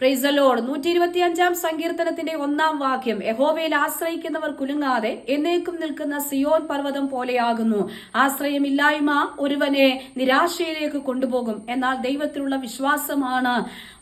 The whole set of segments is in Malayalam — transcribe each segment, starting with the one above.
പ്രൈസ് ലോഡ് നൂറ്റി ഇരുപത്തി അഞ്ചാം സങ്കീർത്തനത്തിന്റെ ഒന്നാം വാക്യം. യഹോവയിൽ ആശ്രയിക്കുന്നവർ കുലുങ്ങാതെ എന്നേക്കും നിൽക്കുന്ന സിയോൻ പർവതം പോലെയാകുന്നു. ആശ്രയമില്ലായ്മ ഒരുവനെ നിരാശയിലേക്ക് കൊണ്ടുപോകും. എന്നാൽ ദൈവത്തിലുള്ള വിശ്വാസമാണ്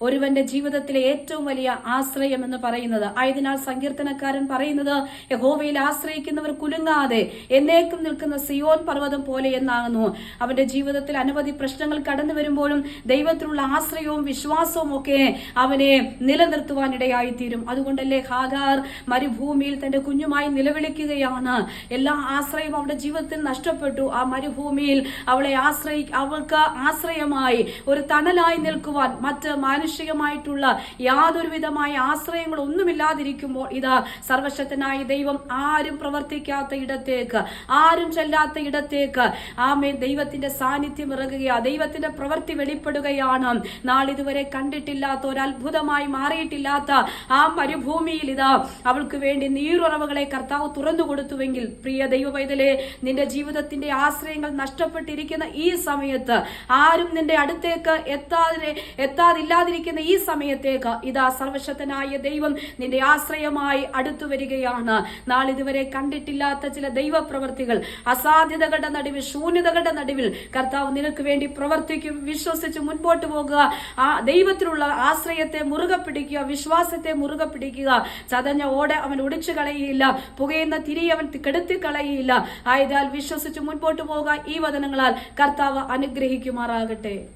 ഒരുവന്റെ ജീവിതത്തിലെ ഏറ്റവും വലിയ ആശ്രയം എന്ന് പറയുന്നത്. ആയതിനാൽ സങ്കീർത്തനക്കാരൻ പറയുന്നത് യഹോവയിൽ ആശ്രയിക്കുന്നവർ കുലുങ്ങാതെ എന്നേക്കും നിൽക്കുന്ന സിയോൻ പർവതം പോലെ എന്നാകുന്നു. അവന്റെ ജീവിതത്തിൽ അനവധി പ്രശ്നങ്ങൾ കടന്നു വരുമ്പോഴും ദൈവത്തിലുള്ള ആശ്രയവും വിശ്വാസവും ഒക്കെ അവനെ നിലനിർത്തുവാൻ ഇടയായിത്തീരും അതുകൊണ്ടല്ലേ ഹാഗാർ മരുഭൂമിയിൽ തന്റെ കുഞ്ഞുമായി നിലവിളിക്കുകയാണ്. എല്ലാ ആശ്രയം അവളുടെ ജീവിതത്തിൽ നഷ്ടപ്പെട്ടു. ആ മരുഭൂമിയിൽ അവളെ ആശ്രയി അവൾക്ക് ആശ്രയമായി ഒരു തണലായി നിൽക്കുവാൻ മറ്റ് മാനുഷികമായിട്ടുള്ള യാതൊരു വിധമായ ആശ്രയങ്ങൾ ഒന്നുമില്ലാതിരിക്കുമ്പോൾ ഇതാ സർവശക്തനായ ദൈവം ആരും പ്രവർത്തിക്കാത്ത ഇടത്തേക്ക് ആരും ചെല്ലാത്ത ഇടത്തേക്ക് ആമേ ദൈവത്തിന്റെ സാന്നിധ്യം ഇറങ്ങുകയാ. ദൈവത്തിന്റെ പ്രവൃത്തി വെളിപ്പെടുകയാണ്. നാളിതുവരെ കണ്ടിട്ടില്ലാത്ത ഒരു അത്ഭുതമായി മാറിയിട്ടില്ലാത്ത ആ മരുഭൂമിയിൽ ഇതാ അവൾക്ക് വേണ്ടി നീരുറവുകളെ കർത്താവ് തുറന്നു കൊടുത്തുവെങ്കിൽ പ്രിയ ദൈവ പൈതലെ നിന്റെ ജീവിതത്തിന്റെ ആശ്രയങ്ങൾ നഷ്ടപ്പെട്ടിരിക്കുന്ന ഈ സമയത്ത് ആരും നിന്റെ അടുത്തേക്ക് എത്താതെ എത്താതില്ലാതിരിക്കുന്ന ഈ സമയത്തേക്ക് ഇതാ സർവശക്തനായ ദൈവം നിന്റെ ആശ്രയമായി അടുത്തു വരികയാണ്. നാളിതുവരെ കണ്ടിട്ടില്ലാത്ത ചില ദൈവപ്രവർത്തികൾ അസാധ്യതകളുടെ നടുവിൽ ശൂന്യതകളുടെ നടുവിൽ കർത്താവ് നിനക്ക് വേണ്ടി പ്രവർത്തിക്കും വിശ്വസിച്ച് മുൻപോട്ട് പോകുക. ആ ദൈവത്തിലുള്ള ആശ്രയത്തെ മുറുകെ പിടിക്കുക വിശ്വാസത്തെ മുറുകെ പിടിക്കുക. ചതഞ്ഞ ഓടെ അവൻ ഒടിച്ചു കളയുകയില്ല. പുകയുന്ന തിരി അവൻ കെടുത്തി കളയുകയില്ല. ആയതാൽ വിശ്വസിച്ച് മുൻപോട്ട് പോകുക ഈ വചനങ്ങളാൽ കർത്താവ് അനുഗ്രഹിക്കുമാറാകട്ടെ.